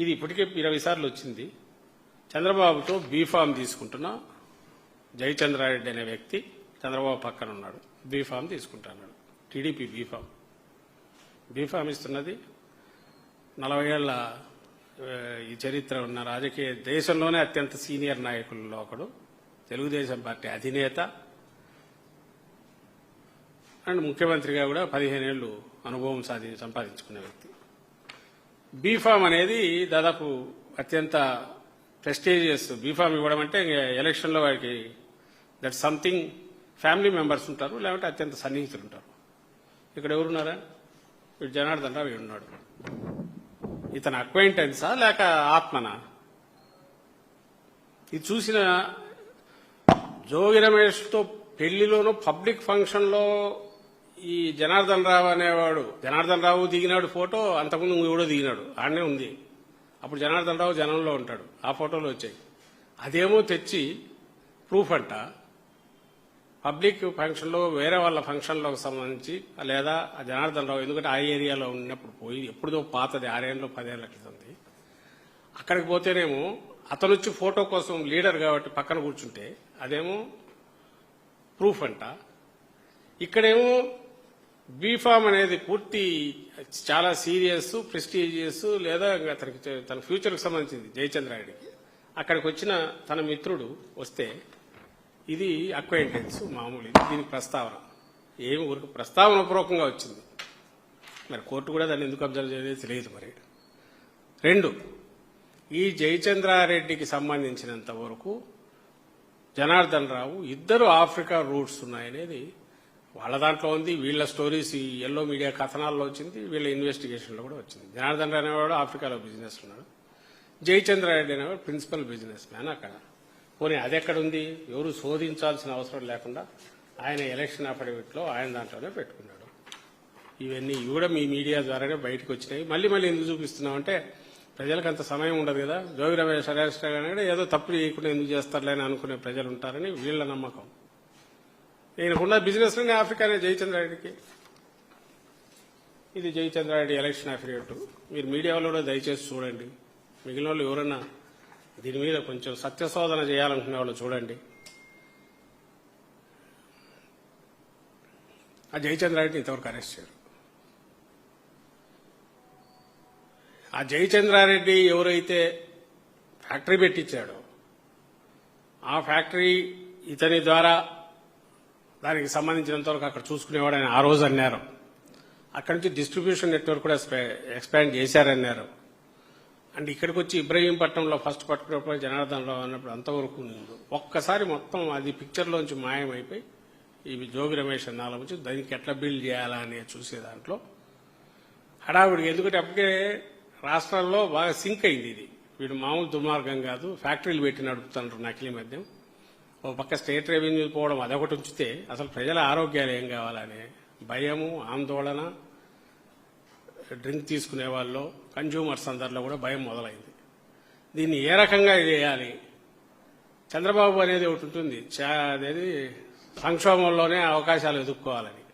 ఇది ఇప్పటికే ఇరవై సార్లు వచ్చింది. చంద్రబాబుతో బీఫామ్ తీసుకుంటున్నా జయచంద్రారెడ్డి అనే వ్యక్తి చంద్రబాబు పక్కన ఉన్నాడు. బీఫామ్ తీసుకుంటున్నాడు టీడీపీ బీఫామ్. బీఫామ్ ఇస్తున్నది నలభై ఏళ్ళ ఈ చరిత్ర ఉన్న రాజకీయ దేశంలోనే అత్యంత సీనియర్ నాయకుల్లో ఒకడు. తెలుగుదేశం పార్టీ అధినేత అండ్ ముఖ్యమంత్రిగా కూడా పదిహేను ఏళ్ళు అనుభవం సాధి సంపాదించుకునే వ్యక్తి. బీఫామ్ అనేది దాదాపు అత్యంత ప్రెస్టీజియస్ బీఫామ్ ఇవ్వడం అంటే ఎలక్షన్లో వారికి దట్ సంథింగ్ ఫ్యామిలీ మెంబర్స్ ఉంటారు లేకుంటే అత్యంత సన్నిహితులు ఉంటారు. ఇక్కడ ఎవరున్నారా వీడు జనార్దన్ రావు ఉన్నాడు. ఇతను అక్వైంటెన్సా లేక ఆత్మనా? ఇది చూసిన జోగి రమేష్తో పెళ్ళిలోనూ పబ్లిక్ ఫంక్షన్లో ఈ జనార్దన్ రావు అనేవాడు జనార్దన్ రావు దిగినాడు ఫోటో అంతకుముందు ఇంకోడో దిగినాడు ఆడనే ఉంది. అప్పుడు జనార్దన్ రావు జనంలో ఉంటాడు ఆ ఫోటోలు వచ్చాయి. అదేమో తెచ్చి ప్రూఫ్ అంట. పబ్లిక్ ఫంక్షన్లో వేరే వాళ్ళ ఫంక్షన్లకు సంబంధించి లేదా జనార్దన్ రావు ఎందుకంటే ఆ ఏరియాలో ఉన్నప్పుడు పోయి ఎప్పుడుదో పాతది ఆరేళ్ళు పదేళ్ళ క్రితంది అక్కడికి పోతేనేమో అతను వచ్చి ఫోటో కోసం లీడర్ కాబట్టి పక్కన కూర్చుంటే అదేమో ప్రూఫ్ అంట. ఇక్కడేమో బీఫామ్ అనేది పూర్తి చాలా సీరియస్ ప్రెస్టీజియస్ లేదా అతనికి తన ఫ్యూచర్కి సంబంధించింది జయచంద్రారెడ్డికి అక్కడికి వచ్చిన తన మిత్రుడు వస్తే ఇది అక్వైంటెన్స్ మామూలు ఇది దీనికి ప్రస్తావన. ఏమి ఊరికి ప్రస్తావన పూర్వకంగా వచ్చింది. మరి కోర్టు కూడా దాన్ని ఎందుకు అబ్జర్వ్ చేయలేదు తెలియదు మరి. రెండు ఈ జయచంద్రారెడ్డికి సంబంధించినంత వరకు జనార్దన్ రావు ఇద్దరు ఆఫ్రికా రూట్స్ ఉన్నాయనేది వాళ్ళ దాంట్లో ఉంది వీళ్ళ స్టోరీస్ ఈ ఎల్లో మీడియా కథనాల్లో వచ్చింది వీళ్ళ ఇన్వెస్టిగేషన్లో కూడా వచ్చింది. జనార్దన్ రెడ్డి అనేవాడు ఆఫ్రికాలో బిజినెస్ ఉన్నాడు. జయచంద్రారెడ్డి అనేవాడు ప్రిన్సిపల్ బిజినెస్ మ్యాన్ అక్కడ. పోనీ అది ఎవరు శోధించాల్సిన అవసరం లేకుండా ఆయన ఎలక్షన్ అఫిడవిట్లో ఆయన దాంట్లోనే పెట్టుకున్నాడు. ఇవన్నీ ఇవి కూడా మీ మీడియా ద్వారానే బయటకు వచ్చినాయి. మళ్ళీ మళ్ళీ ఎందుకు చూపిస్తున్నామంటే ప్రజలకు అంత సమయం ఉండదు కదా. జోగి రమేష్ అరెస్ట్ ఏదో తప్పు చేయకుండా ఎందుకు చేస్తారులే అని అనుకునే ప్రజలు ఉంటారని వీళ్ళ నమ్మకం. ఈయనకున్న బిజినెస్లోనే ఆఫ్రికానే జయచంద్రారెడ్డికి ఇది జయచంద్రారెడ్డి ఎలక్షన్ అఫిడవిట్ మీరు మీడియాలో కూడా దయచేసి చూడండి. మిగిలిన వాళ్ళు ఎవరన్నా దీని మీద కొంచెం సత్యశోధన చేయాలనుకునే వాళ్ళు చూడండి. ఆ జయచంద్రారెడ్డిని ఇంతవరకు అరెస్ట్ చేయరు. ఆ జయచంద్రారెడ్డి ఎవరైతే ఫ్యాక్టరీ పెట్టించాడో ఆ ఫ్యాక్టరీ ఇతని ద్వారా దానికి సంబంధించినంతవరకు అక్కడ చూసుకునేవాడని ఆ రోజు అన్నారు. అక్కడి నుంచి డిస్ట్రిబ్యూషన్ నెట్వర్క్ కూడా ఎక్స్పాండ్ చేశారన్నారు. అండ్ ఇక్కడికి వచ్చి ఇబ్రహీంపట్నంలో ఫస్ట్ పట్టుకున్నప్పుడు జనార్దన్లో అన్నప్పుడు అంతవరకు ఉంది ఒక్కసారి మొత్తం అది పిక్చర్లోంచి మాయమైపోయి ఇవి జోగి రమేష్ అన్నాల నుంచి దానికి ఎట్లా బిల్డ్ చేయాలా అని చూసే దాంట్లో హడావుడికి ఎందుకంటే అప్పటికే రాష్ట్రాల్లో బాగా సింక్ అయింది ఇది. వీడు మామూలు దుర్మార్గం కాదు. ఫ్యాక్టరీలు పెట్టి నడుపుతున్నారు నకిలీ మద్యం. ఓ పక్క స్టేట్ రెవెన్యూ పోవడం అదొకటి ఉంచితే అసలు ప్రజల ఆరోగ్యాలు ఏం కావాలని భయము ఆందోళన డ్రింక్ తీసుకునే వాళ్ళు కన్జ్యూమర్స్ అందరిలో కూడా భయం మొదలైంది. దీన్ని ఏ రకంగా చేయాలి? చంద్రబాబు అనేది ఒకటి ఉంటుంది. అనేది అదేది సంక్షోభంలోనే అవకాశాలు ఎదుర్కోవాలని.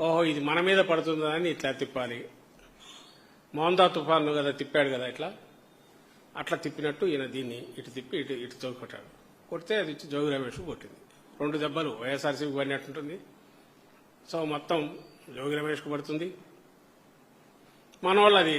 ఓహో ఇది మన మీద పడుతుందని ఇట్లా తిప్పాలి. మోందా తుఫాను కదా తిప్పాడు కదా ఇట్లా? అట్లా తిప్పినట్టు ఈయన దీన్ని ఇటు తిప్పి ఇటు ఇటు తోకొట్టాడు కొడితే అది ఇచ్చి జోగి రమేష్ కొట్టింది. రెండు దెబ్బలు వైఎస్ఆర్సీకి పడినట్టుంటుంది సో మొత్తం జోగి రమేష్కు పడుతుంది. మన వాళ్ళు అది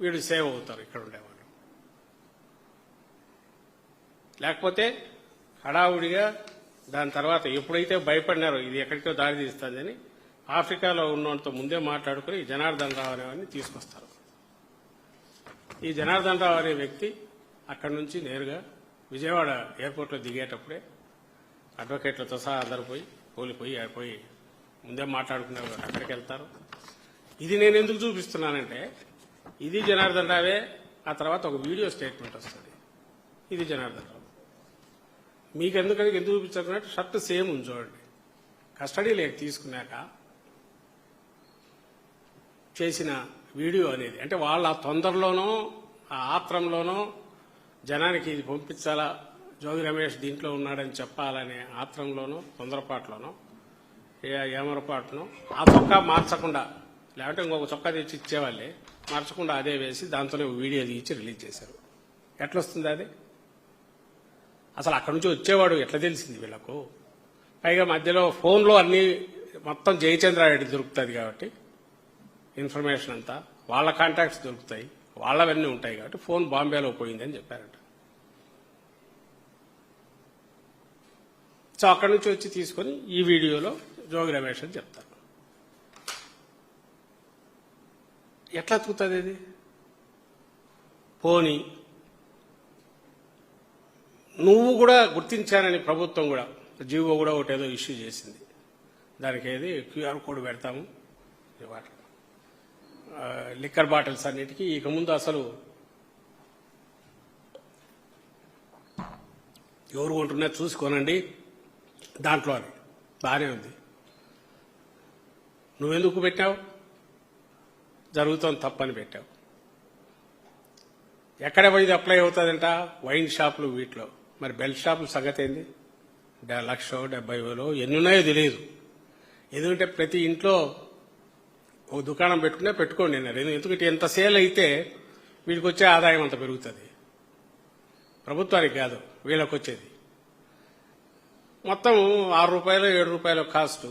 వీడు సేవ్ అవుతారు ఇక్కడ ఉండేవాళ్ళు లేకపోతే హడావుడిగా దాని తర్వాత ఎప్పుడైతే భయపడినారో ఇది ఎక్కడికో దారి తీస్తుందని ఆఫ్రికాలో ఉన్నంత ముందే మాట్లాడుకుని జనార్దన్ రావు అనేవాడిని తీసుకొస్తారు. ఈ జనార్దన్ రావు అనే వ్యక్తి అక్కడి నుంచి నేరుగా విజయవాడ ఎయిర్పోర్ట్లో దిగేటప్పుడే అడ్వకేట్లతో సహా అందరు పోయి పోలిపోయి పోయి ముందే మాట్లాడుకునేవారు అక్కడికి వెళ్తారు. ఇది నేను ఎందుకు చూపిస్తున్నానంటే ఇది జనార్దన్ రావే ఆ తర్వాత ఒక వీడియో స్టేట్మెంట్ వస్తుంది. ఇది జనార్దన్ రావు. మీకు ఎందుకని ఎందుకు చూపించాలంటే షర్ట్ సేమ్ ఉంది చూడండి. కస్టడీ లేక తీసుకున్నాక చేసిన వీడియో అనేది అంటే వాళ్ళ తొందరలోనో ఆ ఆత్రంలోనో జనానికి ఇది పంపించాలా? జోగి రమేష్ దీంట్లో ఉన్నాడని చెప్పాలనే ఆత్రంలోనో తొందరపాటులోనో ఏ ఏమరపాటునో ఆ చొక్కా మార్చకుండా లేకపోతే ఇంకొక చొక్కా తెచ్చి ఇచ్చేవాళ్ళే మార్చకుండా అదే వేసి దాంతోనే వీడియో తీయించి రిలీజ్ చేశారు. ఎట్లా వస్తుంది అది? అసలు అక్కడి నుంచి వచ్చేవాడు ఎట్లా తెలిసింది వీళ్ళకు? పైగా మధ్యలో ఫోన్లో అన్ని మొత్తం జయచంద్రారెడ్డి దొరుకుతుంది కాబట్టి ఇన్ఫర్మేషన్ అంతా వాళ్ళ కాంటాక్ట్స్ దొరుకుతాయి. వాళ్ళవన్నీ ఉంటాయి కాబట్టి ఫోన్ బాంబేలో పోయిందని చెప్పారట. సో అక్కడి నుంచి వచ్చి తీసుకొని ఈ వీడియోలో జోగి రమేష్ అని చెప్తారు. ఎట్లా అతుకుతుంది ఇది? పోని నువ్వు కూడా గుర్తించానని ప్రభుత్వం కూడా జీవో కూడా ఒకటేదో ఇష్యూ చేసింది. దానికి ఏది క్యూఆర్ కోడ్ పెడతాము. వాటి లిక్కర్ బాటిల్స్ అన్నిటికీ ఇక ముందు అసలు ఎవరు కొంటున్నా చూసుకోనండి. దాంట్లో అని బాగానే ఉంది. నువ్వెందుకు పెట్టావు? జరుగుతోంది తప్పని పెట్టావు. ఎక్కడ పోయి అప్లై అవుతుందంట వైన్ షాపులు వీటిలో. మరి బెల్ట్ షాపుల సంగతి ఏంది? లక్ష డెబ్బై వేలు ఎన్ని ఉన్నాయో తెలియదు ఎందుకంటే ప్రతి ఇంట్లో ఓ దుకాణం పెట్టుకునే పెట్టుకోండి అన్నారు. ఎందుకంటే ఎంత సేల్ అయితే వీడికి వచ్చే ఆదాయం అంత పెరుగుతుంది. ప్రభుత్వానికి కాదు వీళ్ళకి వచ్చేది మొత్తం ఆరు రూపాయలు ఏడు రూపాయల కాస్ట్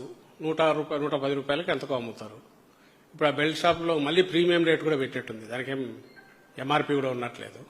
నూట ఆరు రూపాయలు నూట పది రూపాయలకి ఎంతకో అమ్ముతారు. ఇప్పుడు ఆ బెల్ట్ షాప్లో మళ్ళీ ప్రీమియం రేట్ కూడా పెట్టేట్టుంది దానికేం ఎంఆర్పి కూడా ఉన్నట్లేదు.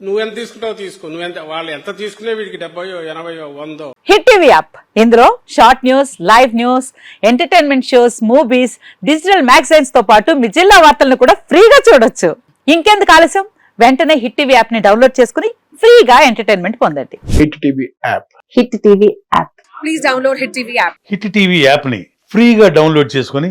నువ్వెంత తీసుకుంటావో తీసుకో. నువ్వెంత వాళ్ళు ఎంత తీసుకునే వీడికి డెబ్బయో ఎనభయో వందో. Hit TV app. ఇందులో short news live news entertainment shows movies digital మ్యాగజైన్స్తో పాటు మీ జిల్లా వార్తలను కూడా ఫ్రీగా చూడొచ్చు. ఇంకెందుకు ఆలస్యం? వెంటనే హిట్ టీవీ యాప్ని డౌన్లోడ్ చేసుకుని ఫ్రీగా ఎంటర్టైన్మెంట్ పొందండి. Hit TV app. Hit TV app. Please download Hit TV app. Hit TV యాప్ని ఫ్రీగా డౌన్లోడ్ చేసుకొని